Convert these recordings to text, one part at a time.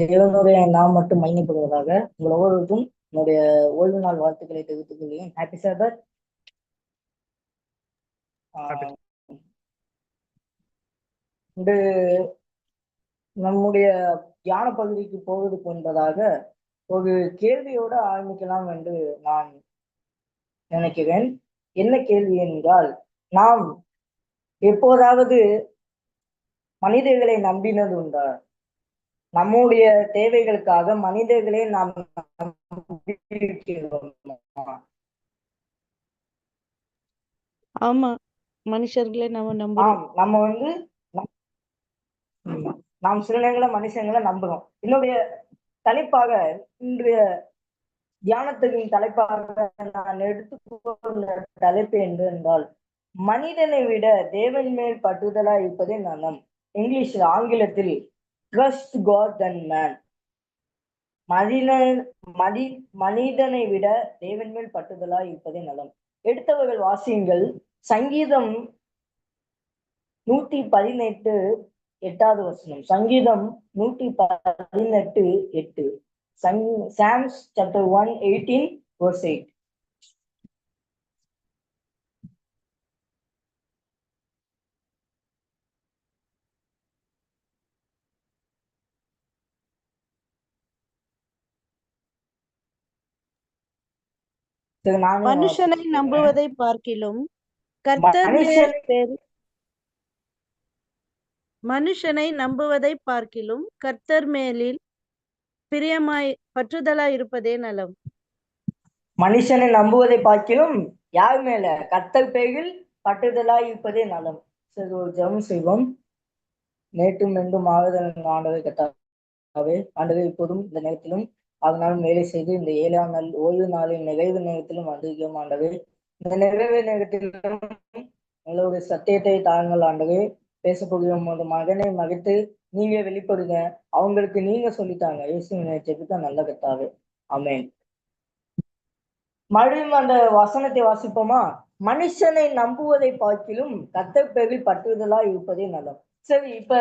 தேவனுடைய நாம் மட்டும் மையப்படுவதாக உங்கள் ஒவ்வொருவருக்கும் என்னுடைய ஓய்வு நாள் வாழ்த்துக்களை தெரிவித்துக் கொள்கிறேன். ஹாப்பி சாபத் இன்று நம்முடைய தியான பகுதிக்கு போவதற்கு முன்பதாக ஒரு கேள்வியோடு ஆரம்பிக்கலாம் என்று நான் நினைக்கிறேன். என்ன கேள்வி என்றால் நாம் எப்போதாவது மனிதர்களை நம்பினது உண்டா? நம்முடைய தேவைகளுக்காக மனிதர்களை நாம் ஆமா மனுஷர்களை நம்ம நம்புறோம். நம்ம வந்து நம்- சில நேரங்களில் மனுஷங்களை நம்புறோம். என்னுடைய தலைப்பாக இன்றைய தியானத்துக்கு தலைப்பாக நான் எடுத்துக்கொண்ட தலைப்பு என்று என்றால் மனிதனை விட தேவன் மேல் பற்றுதலா இருப்பதே நலம். இங்கிலீஷில் ஆங்கிலத்தில் ட்ரஸ்ட் காட் தன் மேன் மனிதன் மனி மனிதனை விட தேவன் மேல் பட்டுதலாய் இருப்பதே நலம். எடுத்தவர்கள் வாசியுங்கள். சங்கீதம் நூத்தி பதினெட்டு எட்டாவது வசனம். சங்கீதம் நூத்தி பதினெட்டு எட்டு. Sangh psalms chapter one eighteen verse eight மனுஷனை. நம்புவதை பார்க்கிலும் கர்த்தர் மனுஷனை- நம்புவதை பார்க்கிலும் கர்த்தர் மேலில் பிரியமாய் பற்றுதலாய் இருப்பதே நலம். மனுஷனை நம்புவதை பார்க்கிலும் யார் மேல? கர்த்தர் பேரில் பட்டுதலாய் இருப்பதே நலம். சரி ஒரு ஜெபம் செய்வோம். நேற்றும் என்றும் ஆறுதல் ஆண்டவை கட்டாவே ஆண்டவை இப்போதும் இந்த நேரத்திலும் அதனால் வேலை செய்து இந்த ஏழாம் நாள் ஓய்வு நாளின் நிறைவு நேரத்திலும் வந்திருக்கிறோம் ஆண்டவே இந்த நிறைவு நேரத்திலும் உங்களுடைய சத்தியத்தை தாங்கள் ஆண்டவே பேசக்கூடிய உங்களோட மகனை மகிழ்த்து நீங்க வெளிப்படுங்க. அவங்களுக்கு நீங்க சொல்லித்தாங்க. இயேசு நினைச்சதுக்கு நல்ல கத்தாவே அமேன் மறுபடியும் அந்த வசனத்தை வாசிப்போமா? மனுஷனை நம்புவதை பார்க்கிலும் கர்த்தர் பேரில் பற்றுதலா இருப்பதே நல்லது. சரி இப்ப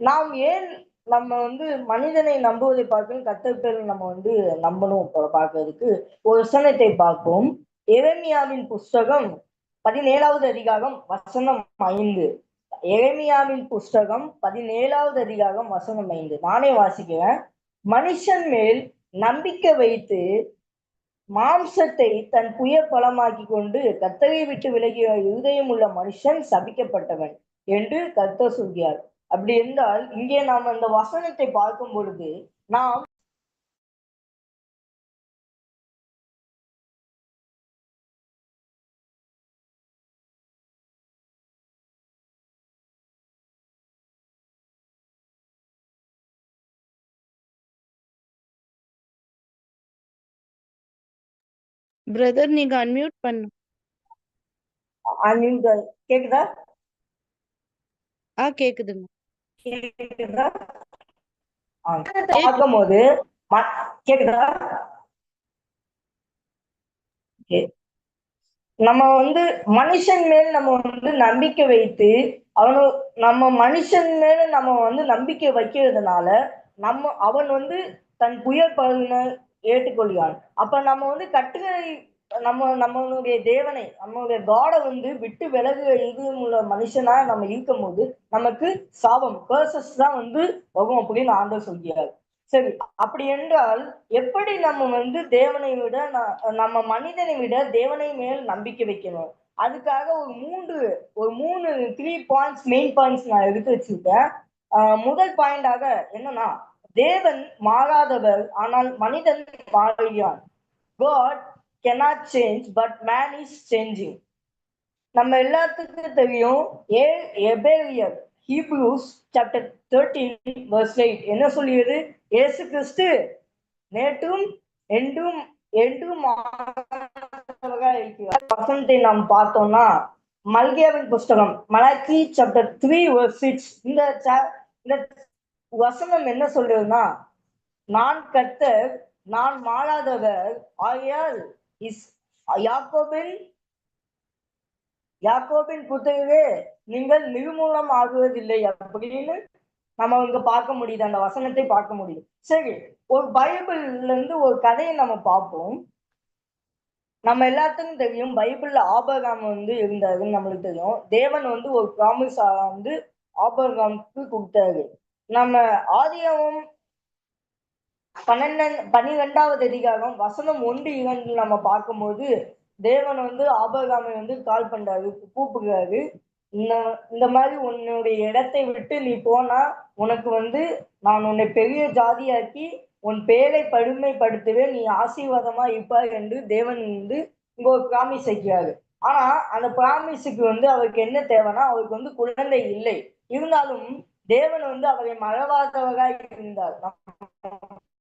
நாம் ஏன் நம்ம வந்து மனிதனை நம்புவதை பார்க்கணும் கர்த்தர் நம்ம வந்து நம்பணும் பார்க்கறதுக்கு. ஒரு வசனத்தை பார்ப்போம். எரேமியாவின் புஸ்தகம் பதினேழாவது அதிகாரம் வசனம் ஐந்து. எரேமியாவின் புஸ்தகம் பதினேழாவது அதிகாரம் வசனம் ஐந்து. நானே வாசிக்கிறேன். மனுஷன் மேல் நம்பிக்கை வைத்து மாம்சத்தை தன் புய பலமாக்கி கொண்டு கத்தரை விட்டு விலகிய இருதயம் உள்ள மனுஷன் சபிக்கப்பட்டவன் என்று கர்த்தர் சொல்கிறார். அப்படி இருந்தால் இங்கே நாம் அந்த வசனத்தை பார்க்கும் பொழுது நாம் பிரதர் நீங்க அன்மியூட் பண்ணு. கேக்குதா? ஆ கேக்குதுங்க. கேக்குதா? ஆ, பார்க்கும்போது ம- கேக்குதா. நம்ம வந்து மனுஷன் மேல் நம்ம வந்து நம்பிக்கை வைத்து அவனு நம்ம மனுஷன் மேல நம்ம வந்து நம்பிக்கை வைக்கிறதுனால நம்ம அவன் வந்து தன் புயல் பலனை ஏற்றுக்கொள்கிறான். அப்ப நம்ம வந்து கட்டுரை நம்ம நம்மளுடைய தேவனை நம்மளுடைய காடை வந்து விட்டு விலகு இது உள்ள மனுஷனா நம்ம இருக்கும் போது நமக்கு சாபம் பர்சஸ் தான் வந்து வகும் அப்படின்னு ஆண்டவர் சொல்கிறார். சரி அப்படி என்றால் எப்படி நம்ம வந்து தேவனை விட நம்ம மனிதனை விட தேவனை மேல் நம்பிக்கை வைக்கணும்? அதுக்காக ஒரு மூன்று ஒரு மூணு த்ரீ பாயிண்ட்ஸ் மெயின் பாயிண்ட்ஸ் நான் எடுத்து வச்சிருக்கேன். முதல் பாயிண்டாக என்னன்னா தேவன் மாறாதவர் ஆனால் மனிதன் மாறுகிறான் God cannot change but man is changing நம்ம எல்லாத்துக்கும் தெரியும் ஏ எபேரியர் Hebrews chapter thirteen verse eight என்ன சொல்லியது ஏசு கிறிஸ்து நேற்றும் என்றும் என்றும் வசனத்தை நாம் பார்த்தோம்னா மல்கியாவின் புஸ்தகம் Malachi chapter three verse six இந்த இந்த வசனம் என்ன சொல்றதுன்னா நான் கர்த்தர் நான் மாறாதவர் ஆகையால் இஸ் யாக்கோபின் யாக்கோபின் புத்தகவே நீங்கள் நிர்மூலம் ஆகுவதில்லை அப்படின்னு நம்ம இங்க பார்க்க முடியுது அந்த வசனத்தை பார்க்க முடியுது. சரி ஒரு பைபிள்ல இருந்து ஒரு கதையை நம்ம பார்ப்போம். நம்ம எல்லாத்துக்கும் தெரியும் பைபிள்ல ஆபரகாம் வந்து இருந்தாருன்னு நம்மளுக்கு தெரியும். தேவன் வந்து ஒரு ப்ராமிஸ் வந்து ஆபரகாமுக்கு கொடுத்தாரு. நம்ம ஆதியாவும் பன்னெண்டு பன்னிரெண்டாவது அதிகாரம் வசனம் ஒன்று இரண்டு நம்ம பார்க்கும்போது தேவன் வந்து ஆபகாமை வந்து கால் பண்றாரு கூப்பிடுறாரு. இந்த இந்த மாதிரி உன்னுடைய இடத்தை விட்டு நீ போனா உனக்கு வந்து நான் உன்னை பெரிய ஜாதியாக்கி உன் பேரை படுமைப்படுத்துவேன் நீ ஆசீர்வாதமா இருப்பாய் என்று தேவன் வந்து இங்க ஒரு பிராமிஸ் வைக்கிறாரு. ஆனா அந்த பிராமிஸுக்கு வந்து அவருக்கு என்ன தேவைன்னா அவருக்கு வந்து குழந்தை இல்லை. இருந்தாலும் தேவன் வந்து அவரை மறவாதவராக இருந்தார்.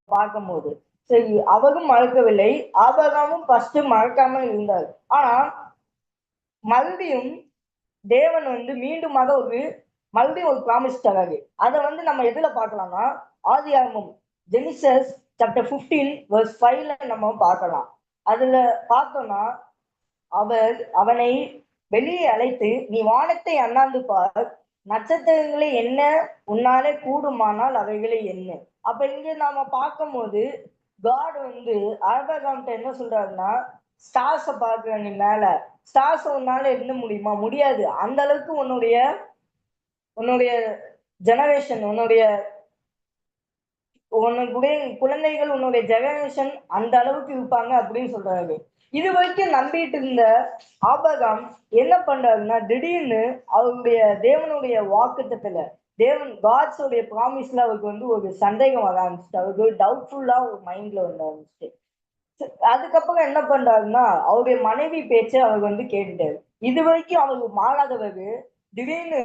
பார்க்கும்போது. சரி அவரும் மறக்கவில்லை. ஆபகாமும் ஃபர்ஸ்ட் மறக்காம இருந்தார். ஆனா மறுபடியும் தேவன் வந்து மீண்டுமாக ஒரு மறுபடியும் ஒரு ப்ராமிஸ் தராரு. அதை வந்து நம்ம எதுல பார்க்கலாம்னா ஆதியாகமம் ஜெனிசஸ் சாப்டர் ஃபிஃப்டீன் வர்ஸ் ஃபைவ்ல நம்ம பார்க்கலாம். அதுல பார்த்தோம்னா அவர் அவனை வெளியே அழைத்து நீ வானத்தை அண்ணாந்து பார். நட்சத்திரங்களை என்ன? உன்னாலே கூடுமானால் அவைகளை என்ன? அப்ப இங்க நாம பார்க்கும்போது காட் வந்து ஆபகாம்கிட்ட என்ன சொல்றாருன்னா ஸ்டார்ஸ பாக்குற நீ மேல. ஸ்டார்ஸ் உன்னால என்ன முடியுமா? முடியாது. அந்த அளவுக்கு உன்னுடைய உன்னுடைய ஜெனரேஷன் உன்னுடைய உன்னுடைய குழந்தைகள் உன்னுடைய ஜெனரேஷன் அந்த அளவுக்கு இருப்பாங்க அப்படின்னு சொல்றாரு. இது வரைக்கும் நம்பிட்டு இருந்த ஆபகாம் என்ன பண்றாருன்னா திடீர்னு அவருடைய தேவனுடைய வாக்கு தேவன் காட்ஸ் உடைய ப்ராமிஸ்ல அவருக்கு வந்து ஒரு சந்தேகம் வர ஆரம்பிச்சுட்டு அவருக்கு ஒரு டவுட்ஃபுல்லா ஒரு மைண்ட்ல வந்து ஆரம்பிச்சுட்டு. அதுக்கப்புறம் என்ன பண்றாருன்னா அவருடைய மனைவி பேச்சை அவர் வந்து கேட்டுட்டாரு. இது வரைக்கும் அவருக்கு மாறாதவர். திடீர்னு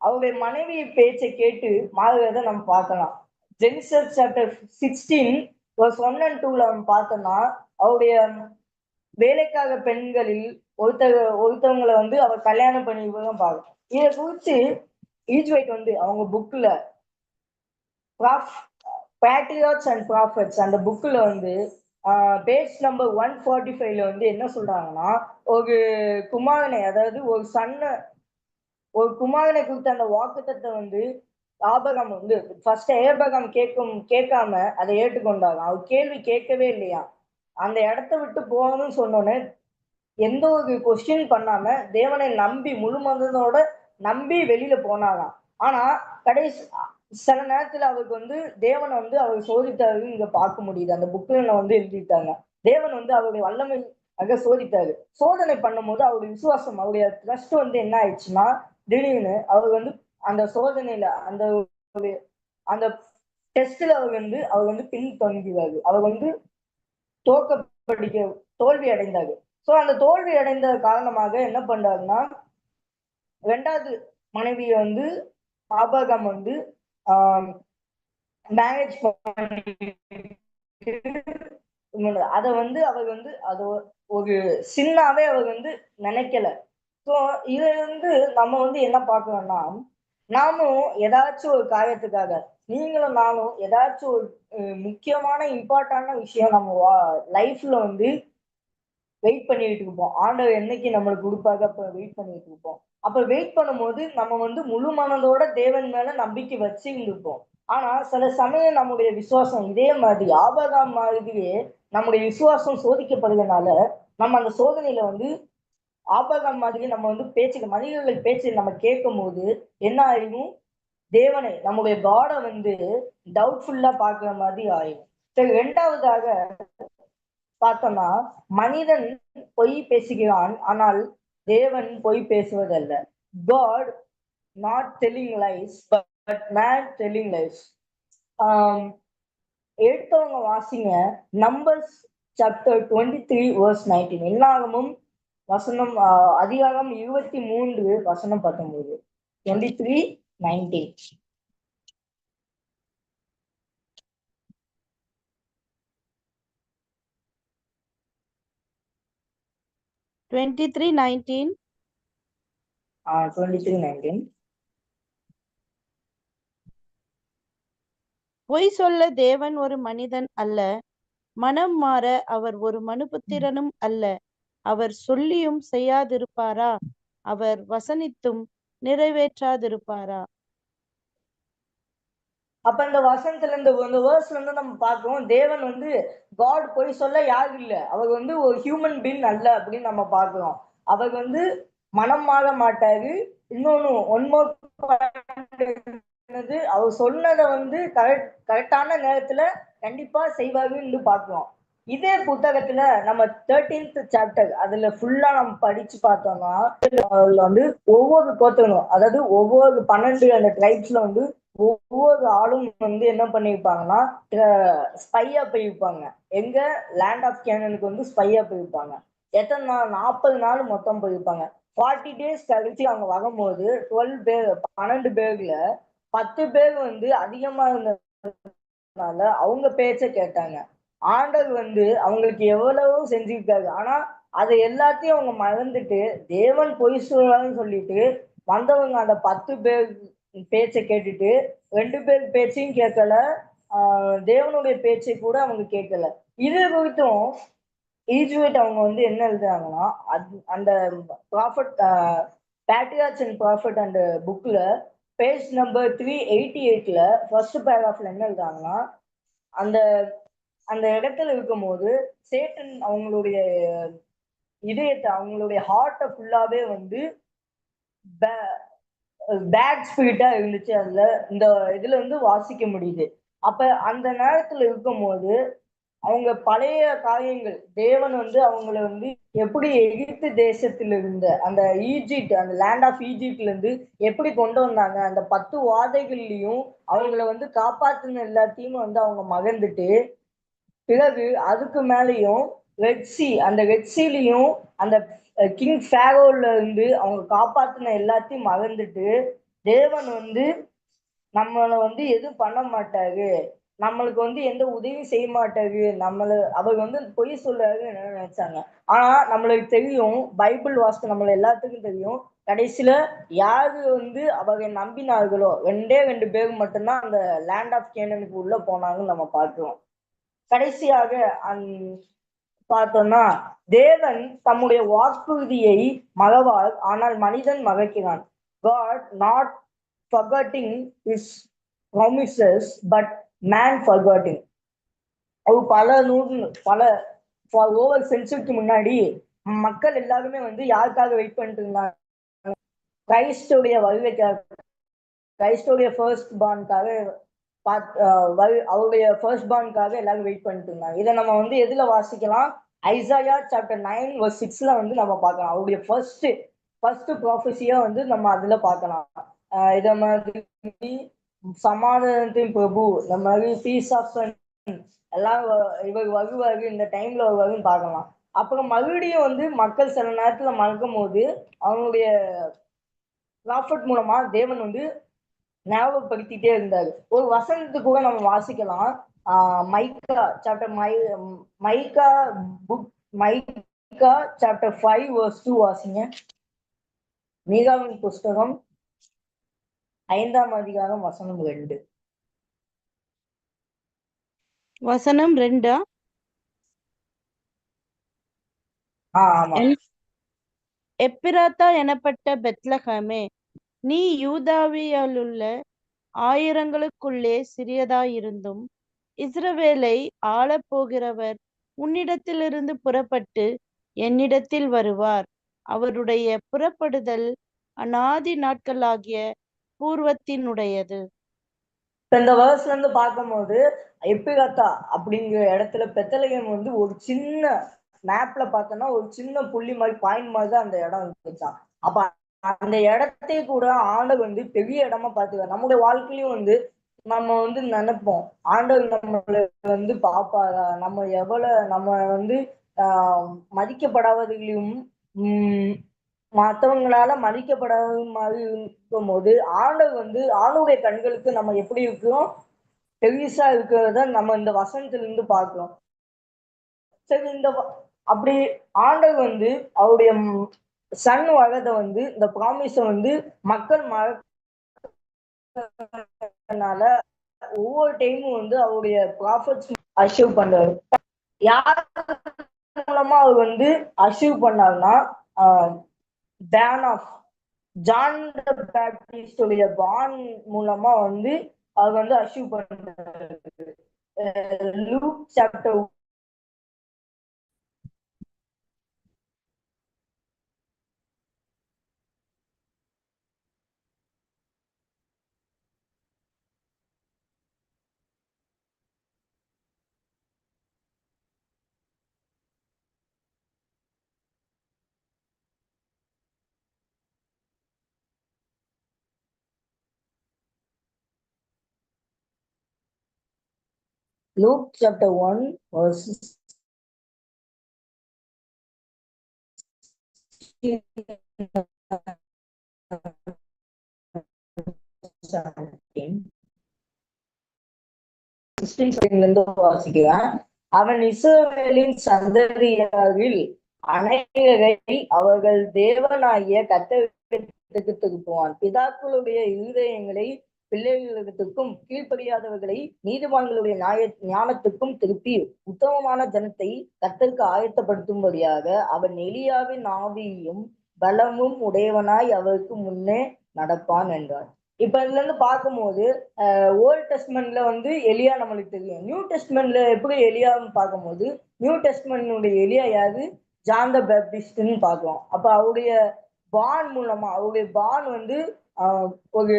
அவருடைய மனைவி பேச்சை கேட்டு மாறுறத நம்ம பார்க்கலாம். ஜெனிசஸ் சாப்டர் சிக்ஸ்டீன் ஒரு ஒன் அண்ட் டூல நம்ம பார்த்தோம்னா அவருடைய வேலைக்காக பெண்களில் ஒருத்தர் ஒருத்தவங்களை வந்து அவர் கல்யாணம் பண்ணி பார்க்கணும் இதை குறித்து ஈஜ்வைட் வந்து அவங்க புக்ல பேட்ரியாட்ஸ் அண்ட் ப்ராஃபட்ஸ் அந்த புக்கில் வந்து பேஜ் நம்பர் ஒன் ஃபார்ட்டி ஃபைவ்ல வந்து என்ன சொல்றாங்கன்னா ஒரு குமாரனை அதாவது ஒரு சன்னை ஒரு குமாரனை கொடுத்த அந்த வாக்குத்தத்தை வந்து ஆபகம் வந்து ஃபர்ஸ்ட் ஏபகம் கேட்கும் கேட்காம அதை ஏற்றுக்கொண்டாங்க அவர் கேள்வி கேட்கவே இல்லையா? அந்த இடத்த விட்டு போகணும்னு சொன்னோன்னே எந்த ஒரு கொஸ்டின் பண்ணாம தேவனை நம்பி முழு மனதோட நம்பி வெளியில போனாராம். ஆனா கடைசி சில நேரத்துல அவருக்கு வந்து தேவனை வந்து அவர் சோதித்தாரு இங்க பார்க்க முடியுது. அந்த புக்ல வந்து எழுதிட்டாங்க தேவன் வந்து அவருடைய வல்லமை அக சோதித்தாரு. சோதனை பண்ணும்போது அவருடைய விசுவாசம் அவருடைய ட்ரஸ்ட் வந்து என்ன ஆயிடுச்சுன்னா திடீர்னு அவர் வந்து அந்த சோதனையில அந்த ஒரு அந்த டெஸ்ட்ல அவர் வந்து அவர் வந்து பின் தொங்குவாரு அவர் வந்து தோக்கப்படிக்க தோல்வி அடைந்தாரு சோ அந்த தோல்வி அடைந்த காரணமாக என்ன பண்றாருன்னா ரெண்டாவது மனைவியை வந்து ஆபகம் வந்து மேரேஜ் அதை வந்து அவர் வந்து அது ஒரு சின்னாவே அவர் வந்து நினைக்கல. ஸோ இதுல இருந்து நம்ம வந்து என்ன பார்க்கணும்னா நாமும் ஏதாச்சும் ஒரு காரியத்துக்காக நீங்களும் நானும் ஏதாச்சும் ஒரு முக்கியமான இம்பார்ட்டான விஷயம் நம்ம லைஃப்ல வந்து வெயிட் பண்ணிட்டு இருப்போம். ஆண்டவர் என்னைக்கு நம்மளுக்கு கொடுப்பாங்க அப்ப வெயிட் பண்ணிட்டு இருப்போம். அப்ப வெயிட் பண்ணும்போது நம்ம வந்து முழு மனதோட தேவன் மேல நம்பிக்கை வச்சு இருப்போம். ஆனா சில சமயம் நம்முடைய விசுவாசம் இதே மாதிரி ஆபகாம் மாதிரியே நம்முடைய விசுவாசம் சோதிக்கப்படுறதுனால நம்ம அந்த சோதனையில வந்து ஆபகாம் மாதிரி நம்ம வந்து பேச்சு மனிதர்கள் பேச்சு நம்ம கேட்கும் போது என்ன ஆயிடும் தேவனை நம்முடைய காடை வந்து டவுட்ஃபுல்லா பாக்குற மாதிரி ஆயிடும் சரி ரெண்டாவதாக பார்த்தோம்னா மனிதன் பொய் பேசுகிறான் ஆனால் தேவன் பொய் பேசுவதல்ல. God not telling lies but man telling lies எடுத்தவங்க வாசிங்க Numbers chapter twenty three verse nineteen என்னாகமும் வசனம் அதிகாரம் இருபத்தி மூன்று வசனம் பத்தொன்பது. டுவெண்ட்டி த்ரீ நைன்டீன் நைன்டீன் பொய் சொல்ல தேவன் ஒரு மனிதன் அல்ல மனம் மாற அவர் ஒரு மனுபுத்திரனும் அல்ல. அவர் சொல்லியும் செய்யாதிருப்பாரா? அவர் வசனித்தும் நிறைவேற்றாதிருப்பாரா? அப்ப இந்த வசனத்துல இந்த இந்த வேர்ஸ்ல இருந்து நம்ம பார்க்கிறோம். தேவன் வந்து காட் போய் சொல்ல யாரும் இல்ல. அவர் வந்து ஒரு ஹியூமன் பீன் அல்ல அப்படின்னு நம்ம பார்க்கிறோம். அவர் வந்து மனம் மாற மாட்டாரு. இன்னொன்னு ஒன்மோர் அவர் சொன்னதை வந்து கரெக்ட் கரெக்டான நேரத்துல கண்டிப்பா செய்வாருன்னு பாக்குறோம் இதே புத்தகத்துல நம்ம தேர்டீன்த் சாப்டர் அதுல ஃபுல்லா நம்ம படிச்சு பார்த்தோம்னா வந்து ஒவ்வொரு கோத்தனும் அதாவது ஒவ்வொரு பன்னெண்டு அந்த ட்ரைப்ஸ்ல வந்து ஒவ்வொரு ஆளும் வந்து என்ன பண்ணிருப்பாங்கன்னா ஸ்பையா போயிருப்பாங்க எங்க லேண்ட் ஆஃப் கேனனுக்கு வந்து ஸ்பையா போயிருப்பாங்க எத்தனை நாள்? நாற்பது நாள் மொத்தம் போயிருப்பாங்க ஃபார்ட்டி டேஸ் கழிச்சு அவங்க வரும்போது டுவெல் பேர் பன்னெண்டு பேர்ல பத்து பேர் வந்து அதிகமா இருந்ததுனால அவங்க பேச்ச கேட்டாங்க. ஆண்டவர் வந்து அவங்களுக்கு எவ்வளவோ செஞ்சிருக்காரு. ஆனா அதை எல்லாத்தையும் அவங்க மறந்துட்டு தேவன் பொய் சொல்லலாம்னு சொல்லிட்டு வந்தவங்க அந்த பத்து பேர் பேச்சை கேட்டுட்டு ரெண்டு பேர் பேச்சையும் கேட்கல. தேவனுடைய பேச்சை கூட அவங்க கேட்கல. இது குறித்தும் ஈஜுவேட் அவங்க வந்து என்ன எழுதுறாங்கன்னா அது அந்த ப்ராஃபட் பேட்ரியாட்ஸ் அண்ட் ப்ராஃபட் அந்த புக்கில் பேஜ் நம்பர் த்ரீ எயிட்டி எயிட்டில் ஃபர்ஸ்ட் பேராகிராஃப்ல என்ன எழுதுறாங்கன்னா அந்த அந்த இடத்துல இருக்கும்போது சேட்டன் அவங்களுடைய இதயத்தை அவங்களுடைய ஹார்ட்டை ஃபுல்லாகவே வந்து பேக் ஸ்பீடா இருந்துச்சு. அதுல இந்த இதுல வந்து வாசிக்க முடியுது. அப்ப அந்த நேரத்துல இருக்கும்போது அவங்க பழைய காரியங்கள் தேவன் வந்து அவங்கள வந்து எப்படி எகிப்து தேசத்துல இருந்த அந்த ஈஜிப்ட் அந்த லேண்ட் ஆஃப் ஈஜிப்ட்ல இருந்து எப்படி கொண்டு வந்தாங்க அந்த பத்து வாதைகள்லயும் அவங்கள வந்து காப்பாத்துன எல்லாத்தையும் வந்து அவங்க மகந்துட்டு பிறகு அதுக்கு மேலேயும் ரெட்சி அந்த ரெட்சிலையும் அந்த கிங் ஃபேரோல இருந்து அவங்க காப்பாத்தின எல்லாத்தையும் மறந்துட்டு தேவன் வந்து நம்மளை வந்து எதுவும் பண்ண மாட்டாரு. நம்மளுக்கு வந்து எந்த உதவியும் செய்ய மாட்டாரு. நம்மள அவர் வந்து பொய் சொல்றாருன்னு என்ன நினைச்சாங்க. ஆனா நம்மளுக்கு தெரியும் பைபிள் வாஸ்து நம்மள எல்லாத்துக்கும் தெரியும். கடைசியில யாரு வந்து அவரை நம்பினார்களோ ரெண்டே ரெண்டு பேர் மட்டும்தான் அந்த லேண்ட் ஆஃப் கேனனுக்கு உள்ள போனாங்கன்னு நம்ம பார்க்கிறோம். கடைசியாக அந் பார்த்தோம்னா தேவன் தம்முடைய வாக்குறுதியை மறவார் ஆனால் மனிதன் மறக்கிறான். God not forgetting his promises but man forgetting. அவர் பல நூறு பல ஓவர் சென்ச்சுரிக்கு முன்னாடி மக்கள் எல்லாருமே வந்து யாருக்காக வெயிட் பண்ணிட்டு இருந்தாங்க? கிரைஸ்டோடைய வருகைக்காக கிரைஸ்டோடைய ஃபர்ஸ்ட் பான்காக அவருடைய ஃபர்ஸ்ட் பான்காக எல்லாரும் வெயிட் பண்ணிட்டு இருந்தாங்க. இதை நம்ம வந்து எதுல வாசிக்கலாம்? ஐசாயா சாப்டர் நைன் வர்ஸ் சிக்ஸ்ல வந்து நம்ம பார்க்கலாம். அவருடைய ஃபர்ஸ்ட் ஃபர்ஸ்ட் ப்ராஃபஸியா வந்து நம்ம அதுல பார்க்கலாம். இத மாதிரி சமாதானத்தின் பிரபு இந்த மாதிரி பீஸ் ஆஃப் எல்லாம் வ- இவர் வருவாரு இந்த டைம்ல வருவாருன்னு பார்க்கலாம். அப்புறம் மறுபடியும் வந்து மக்கள் சில நேரத்துல மறக்கும் போது அவங்களுடைய ப்ராஃபட் மூலமா தேவன் வந்து ஞாபகப்படுத்திட்டே இருந்தாரு. ஒரு வசனத்து கூட நம்ம வாசிக்கலாம். Micah chapter my Micah book Micah chapter five verse two வாசிங்க. மீகாவின் புஸ்தகம் ஐந்தாம் அதிகாரம் வசனம் ரெண்டு. வசனம் ரெண்டா? எப்பிராத்தா எனப்பட்ட பெத்லகமே நீ யூதாவியலுள்ள ஆயிரங்களுக்குள்ளே சிறியதாயிருந்தும் இஸ்ரவேலை ஆளப்போகிறவர் உன்னிடத்திலிருந்து புறப்பட்டு என்னிடத்தில் வருவார். அவருடைய புறப்படுதல் அநாதி நாட்களாகிய பூர்வத்தினுடையது. இப்ப இந்த வேர்ஸ்ல இருந்து பார்க்கும்போது எப்பிகத்தா அப்படிங்கிற இடத்துல பெத்தலகம் வந்து ஒரு சின்ன மேப்ல பார்த்தோம்னா ஒரு சின்ன புள்ளி மாதிரி பாயிண்ட் மாதிரி தான் அந்த இடம் இருந்துச்சான் அப்ப அந்த இடத்தையே கூட ஆண்டவர் வந்து பெரிய இடமா பார்த்துக்க நம்முடைய வாழ்க்கையிலும் வந்து நம்ம வந்து நினைப்போம். ஆண்டவர் நம்மளை வந்து பாப்பாரா நம்ம எவ்வளவு நம்ம வந்து ஆஹ் மதிக்கப்படாதவர்களையும் உம் மற்றவங்களால மதிக்கப்படாத மாதிரி இருக்கும் போது ஆண்டவர் வந்து ஆணுடைய கண்களுக்கு நம்ம எப்படி இருக்கிறோம்? பெருசா இருக்கிறத நம்ம இந்த வசனத்துல இருந்து பார்க்கிறோம். சரி இந்த அப்படி ஆண்டவர் வந்து அவருடைய சன் வரத வந்து இந்த ப்ராமிஸ வந்து மக்கள் மறக்கனால ஒவ்வொரு டைமும் வந்து அவருடைய ப்ராஃபிட்ஸ் அச்சீவ் பண்றாரு. யார் மூலமா அவர் வந்து அச்சீவ் பண்ணாருன்னா பேன் ஆஃப் ஜான் பேப்டிஸ்டுடைய பான் மூலமா வந்து அவர் வந்து அச்சீவ் பண்றாரு. Luke chapter Luke chapter 1, verse 16 இருந்து வாசிக்கிறேன் அவன் இஸ்ரவேலின் சந்ததியாரில் அனைவரை அவர்கள் தேவனாகிய கத்தருக்கு திருப்புவான் பிதாக்களுடைய இருதயங்களை பிள்ளைகளுக்கும் கீழ்ப்படியாதவர்களை நீதிமான்களுடைய நியாய ஞானத்துக்கும் திருப்பி உத்தமமான ஜனத்தை கத்தருக்கு ஆயத்தப்படுத்தும்படியாக அவன் எலியாவின் ஆவியும் பலமும் உடையவனாய் அவருக்கு முன்னே நடப்பான் என்றார். இப்ப இதுல இருந்து பார்க்கும்போது ஓல்ட் டெஸ்ட்மெண்ட்ல வந்து எலியா நம்மளுக்கு தெரியும். நியூ டெஸ்ட்மெண்ட்ல எப்படி எலியான்னு பார்க்கும்போது நியூ டெஸ்ட்மெண்ட்னுடைய எலியா யாரு? ஜான் பேப்டிஸ்ட்னு பார்க்கலாம். அப்ப அவருடைய பான் மூலமா அவருடைய பான் வந்து ஒரு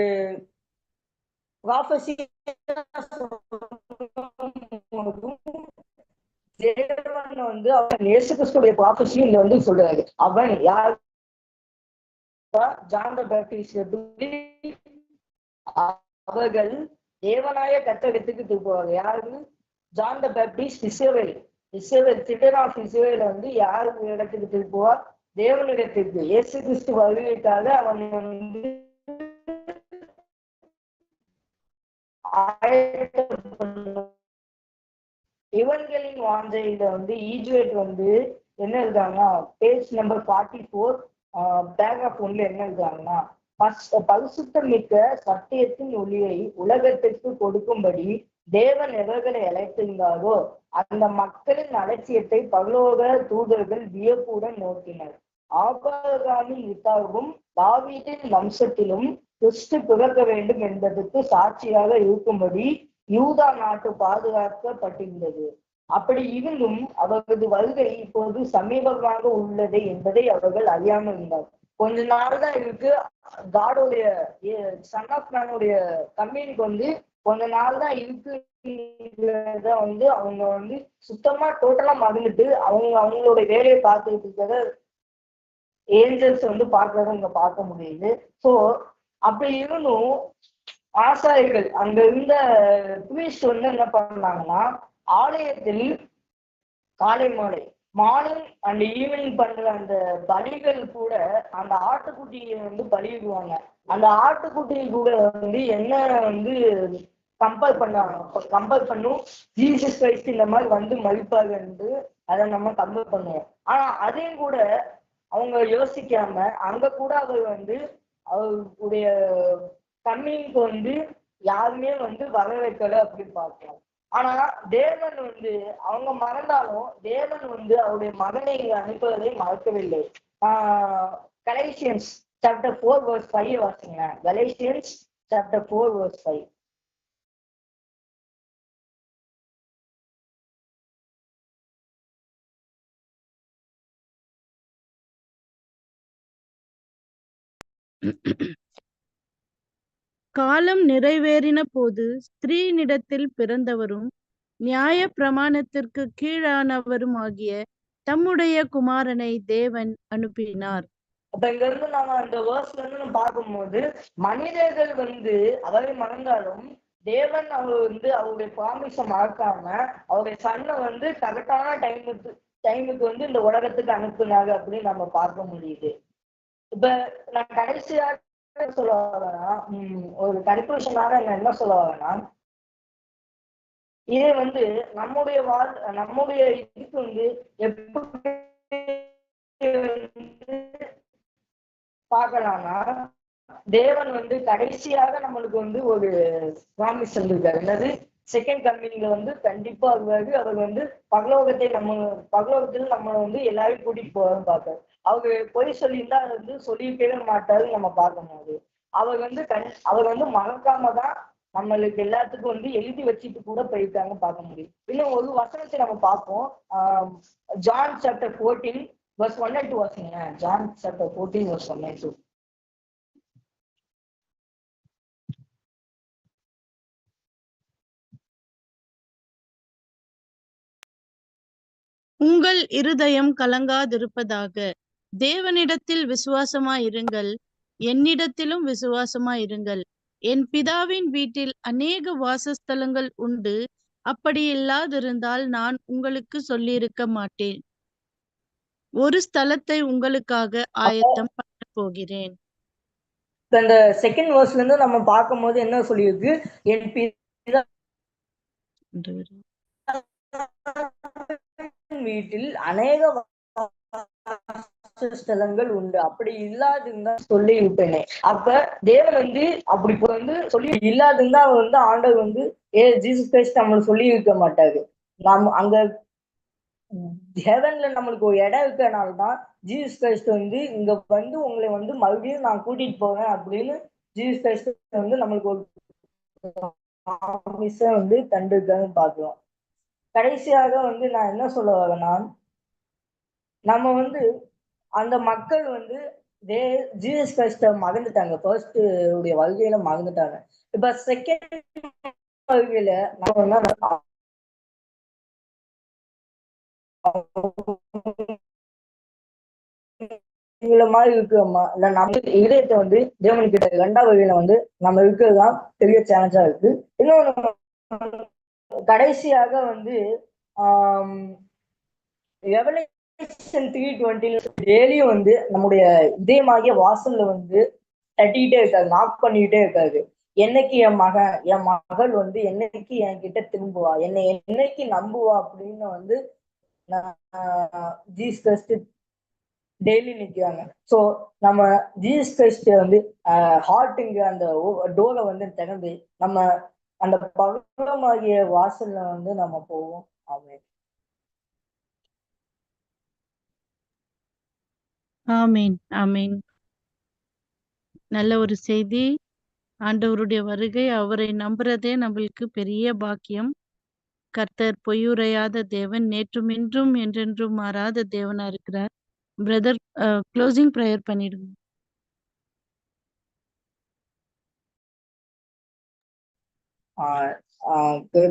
வந்து அவன் இயேசு கிறிஸ்துடைய ப்ராஃபஸி இங்க வந்து சொல்றாரு. அவன் யார்? ஜான் அவர்கள் தேவனாய கத்தகத்துக்கு திருப்புவாங்க யாரு ஜான் த பேப்டிஸ்ட் இஸ்ரவேல். இஸ்ரவேல் சிட்டன் ஆஃப் இஸ்ரவேல் வந்து யாரு இடத்துக்கு திருப்புவா தேவனிடத்திற்கு. இயேசு கிறிஸ்து வருகைக்காக அவன் வந்து இவன்களின் வாஞ்சையில வந்து ஈஜுவேட் வந்து என்ன எழுதாங்கன்னா page number forty four back of ஒன்ல என்ன எழுதுறாங்கன்னா பரிசுத்தம் மிக்க சத்தியத்தின் ஒளியை உலகத்திற்கு கொடுக்கும்படி தேவன் எவர்களை அழைத்திருந்தாரோ அந்த மக்களின் அலட்சியத்தை பரலோக தூதர்கள் வியப்புடன் நோக்கினர். ஆபரகாமின் வித்தாகவும் தாவீதின் வம்சத்திலும் கிறிஸ்து பிறக்க வேண்டும் என்பதற்கு சாட்சியாக இருக்கும்படி யூதா நாட்டு பாதுகாக்கப்பட்டிருந்தது. அப்படி இருந்தும் அவரது வருகை இப்போது சமீபமாக உள்ளது என்பதை அவர்கள் அறியாமல் இருந்தார். கொஞ்ச நாள் தான் இருக்கு. காடோடைய சன் ஆஃப் மேனுடைய கம்பெனிக்கு வந்து கொஞ்ச நாள் தான் இருக்குன்றத வந்து அவங்க வந்து சுத்தமா டோட்டலா மறந்துட்டு அவங்க அவங்களோட வேலையை பார்த்துக்கிட்டு இருக்கிறத ஏஞ்சல்ஸ் வந்து பார்க்கறத இங்க பார்க்க முடியுது. சோ அப்படி இருந்தும் ஆசாரிகள் அங்க இருந்த பிரீஸ்ட் வந்து என்ன பண்ணாங்கன்னா ஆலயத்தில் காலை மாலை மார்னிங் அண்ட் ஈவினிங் பண்ற அந்த பலிகள் கூட அந்த ஆட்டுக்குட்டியை வந்து பலியிடுவாங்க. அந்த ஆட்டுக்குட்டி கூட வந்து என்ன வந்து கம்பேர் பண்ணாங்க? கம்பேர் பண்ணும். ஜீசஸ் கிரைஸ்ட் இந்த மாதிரி வந்து மதிப்பாக என்று அதை நம்ம கம்பேர் பண்ணுவோம். ஆனா அதையும் கூட அவங்க யோசிக்காம அங்க கூட அவர் வந்து அவருடைய கம்மிங்க்கு வந்து யாருமே வந்து வர வைக்கல அப்படின்னு பார்க்கலாம். ஆனா தேவன் வந்து அவங்க மறந்தாலும் தேவன் வந்து அவருடைய மகனை இங்க அனுப்புவதை மறக்கவில்லை. ஆஹ் Galatians chapter four verse five வாசிங்க. Galatians chapter four verse five காலம் நிறைவேறின போது ஸ்திரீனிடத்தில் பிறந்தவரும் நியாய பிரமாணத்திற்கு கீழானவருமாகிய தம்முடைய குமாரனை தேவன் அனுப்பினார். அப்ப இங்க இருந்து நாம அந்த வேர்ஸ்ல இருந்து நம்ம பார்க்கும்போது மனிதர்கள் வந்து அவரை மறந்தாலும் தேவன் அவர் வந்து அவருடைய ப்ராமிஸ மறக்காம அவருடைய சன்னை வந்து கரெக்டான டைமுக்கு டைமுக்கு வந்து இந்த உலகத்துக்கு அனுப்புனாங்க அப்படின்னு நம்ம பார்க்க முடியுது. இப்ப நான் கடைசியாக சொல்ல வரேன்னா ஒரு கன்க்ளூஷனாக நான் என்ன சொல்ல வரேன்னா இதே வந்து நம்முடைய வாழ் நம்முடைய இதுக்கு வந்து எப்படி வந்து பார்க்கலாம்னா தேவன் வந்து கடைசியாக நம்மளுக்கு வந்து ஒரு ப்ராமிஸ் இருந்திருக்காரு என்னது? செகண்ட் கம்பெனில வந்து கண்டிப்பா வருவாரு. அவர் வந்து பகலோகத்தை நம்ம பகலோகத்தில் நம்ம வந்து எல்லாரையும் கூட்டிட்டு போவாருன்னு பார்த்தாரு அவர் பொய் சொல்லியிருந்தா அது வந்து சொல்லியிருக்கவே மாட்டாருன்னு நம்ம பார்க்கும்போது அவர் வந்து கண் அவர் வந்து மறக்காம தான் நம்மளுக்கு எல்லாத்துக்கும் வந்து எழுதி வச்சுட்டு கூட போயிருக்காங்க பார்க்க முடியும். இன்னும் ஒரு வசனத்தை நம்ம பார்ப்போம். John chapter fourteen verse one and two வாசிங்க. John chapter fourteen verse one and two உங்கள் இருதயம் கலங்காதிருப்பதாக. தேவனிடத்தில் விசுவாசமாயிருங்கள். என்னிடத்திலும் விசுவாசமாயிருங்கள். என் பிதாவின் வீட்டில் அநேக வாசஸ்தலங்கள் உண்டு. அப்படி இல்லாதிருந்தால் நான் உங்களுக்கு சொல்லியிருக்க மாட்டேன். ஒரு ஸ்தலத்தை உங்களுக்காக ஆயத்தம் பண்ண போகிறேன். அந்த செகண்ட் வேர்ஸ்ல இருந்து நம்ம பார்க்கும்போது என்ன சொல்லியிருக்கு? என் பிதா வீட்டில் அநேக ஸ்தலங்கள் உண்டு. அப்படி இல்லாதுன்னு சொல்லி விட்டேனே அப்ப தேவன் வந்து அப்படி வந்து சொல்லி இல்லாதுன்னு அவர் வந்து ஆண்டவர் வந்து ஏ ஜீசஸ் கிரைஸ்ட் நம்மளுக்கு சொல்லி இருக்க மாட்டாரு. நாம் அங்க ஹெவன்ல நம்மளுக்கு ஒரு இடம் இருக்கனால தான் ஜீசஸ் கிரைஸ்ட் வந்து இங்க வந்து உங்களை வந்து மறுபடியும் நான் கூட்டிட்டு போவேன் அப்படின்னு ஜீசஸ் கிரைஸ்ட் வந்து நம்மளுக்கு ஒரு promise-அ வந்து தந்திருக்கான்னு பாக்குறோம் கடைசியாக வந்து நான் என்ன சொல்ல வரேன்னா நம்ம வந்து அந்த மக்கள் வந்து தே ஜீசஸ் கிரைஸ்ட மறந்துட்டாங்க. ஃபர்ஸ்ட் உடைய வருகையில மறந்துட்டாங்க. இப்ப செகண்ட் வருகையில நம்ம இவங்கள மாதிரி இருக்கிறோமா? இல்ல நம்ம இதயத்தை வந்து தேவன் கிட்ட ரெண்டாவது வகையில வந்து நம்ம இருக்கிறதுதான் பெரிய சேலஞ்சா இருக்கு. இன்னொன்னு கடைசியாக வந்து ஆஹ் த்ரீ டுவெண்ட்டில டெய்லியும் வந்து நம்முடைய இதயமாகிய வாசல்ல வந்து தட்டிக்கிட்டே இருக்காது நாக் பண்ணிக்கிட்டே இருக்காரு என்னைக்கு என் மகன் என் மகள் வந்து என்னைக்கு என் கிட்ட திரும்புவா? என்னை என்னைக்கு நம்புவா அப்படின்னு வந்து ஜீஸ் கிறிஸ்ட் டெய்லி நிக்கிறாங்க. ஸோ நம்ம ஜீஸ் கிறிஸ்ட் வந்து ஹார்ட்டுங்க அந்த டோரை வந்து திறந்து நம்ம அந்த பகலமாகிய வாசல்ல வந்து நம்ம போவோம். ஆமீன் ஆமீன். நல்ல ஒரு செய்தி. ஆண்டவருடைய வருகை அவரை நம்புறதே நம்மளுக்கு பெரிய பாக்கியம். கர்த்தர் பொய்யுரையாத தேவன் நேற்றும் இன்றும் என்றென்றும் மாறாத தேவனா இருக்கிறார். பிரதர் க்ளோசிங் ப்ரேயர் பண்ணிடுங்க.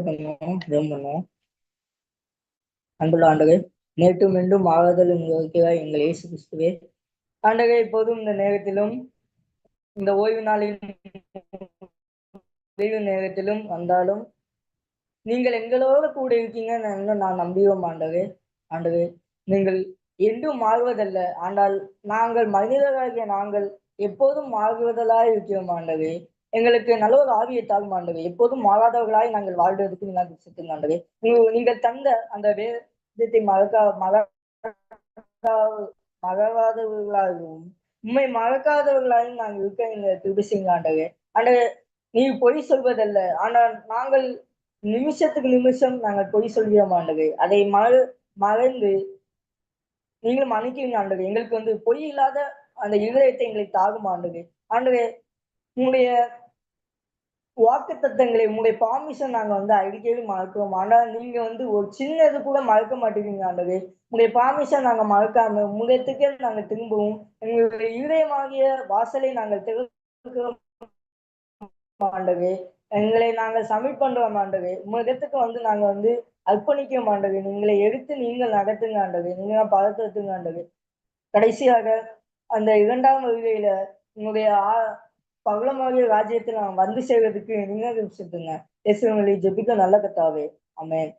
பண்ணுவோம் ஜெபம் பண்ணுவோம் அன்புள்ள ஆண்டவே நேற்று மீண்டும் ஆறுதல் எங்கள் இயேசு கிறிஸ்துவே. ஆண்டகை இப்போதும் இந்த நேரத்திலும் இந்த ஓய்வு நாளில் ஓய்வு நேரத்திலும் வந்தாலும் நீங்கள் எங்களோட கூட இருக்கீங்கன்னு நான் நம்பியோம் ஆண்டகை ஆண்டவே நீங்கள் என்றும் மாறுவதல்ல ஆனால் நாங்கள் மனிதர்களாகிய நாங்கள் எப்போதும் மாறுவதலாய் இருக்கிறோம் ஆண்டவே எங்களுக்கு நல்ல ஒரு ஆவியை தாகும் ஆண்டவே எப்போதும் மாறாதவர்களாய் நாங்கள் வாழ்வதற்கு நீங்கள் சித்துங்க ஆண்டவே நீங்கள் தந்த அந்த வேதத்தை மறக்கா மறக்கா மறவாதவர்களாகவும் உண்மை மறக்காதவர்களாயும் நாங்கள் இருக்க எங்க திருப்பி செய்யுங்க ஆண்டவே ஆண்டவே நீ பொய் சொல்வதல்ல. ஆனால் நாங்கள் நிமிஷத்துக்கு நிமிஷம் நாங்கள் பொய் சொல்கிறோம் ஆண்டவே அதை மறு மறந்து நீங்களும் மன்னிக்கிறீங்க ஆண்டவே எங்களுக்கு வந்து பொய் இல்லாத அந்த இருதயத்தை எங்களுக்கு தாகும் ஆண்டவே ஆண்டவே உங்களுடைய வாக்கு தத்தங்களை உங்களுடைய பாமிஷன் நாங்க வந்து அடிக்கடி மறக்கிறோம். ஆனால் நீங்க வந்து ஒரு சின்ன இது கூட மறக்க மாட்டேங்கிறீங்க ஆண்டவே உங்களுடைய பாமிஷன் நாங்க மறக்காம உங்களுக்கே நாங்க திரும்பவும் எங்களுடைய இதயமாகிய வாசலை நாங்கள் திறக்கிறோம் ஆண்டவே எங்களை நாங்கள் சமிட் பண்றோம் ஆண்டவே உங்களிடத்துக்கு வந்து நாங்க வந்து அர்ப்பணிக்க மாண்டவே நீங்களை எடுத்து நீங்கள் நடத்துங்க ஆண்டவே நீங்க பதத்துங்க ஆண்டவே கடைசியாக அந்த இரண்டாம் வருகையில உங்களுடைய ஆ- ராஜ்யத்தை நான் வந்து சேர்றதுக்கு நீங்க விஷயத்துங்க இயேசுங்களை ஜெபிக்க நல்ல கத்தாவே அமேன்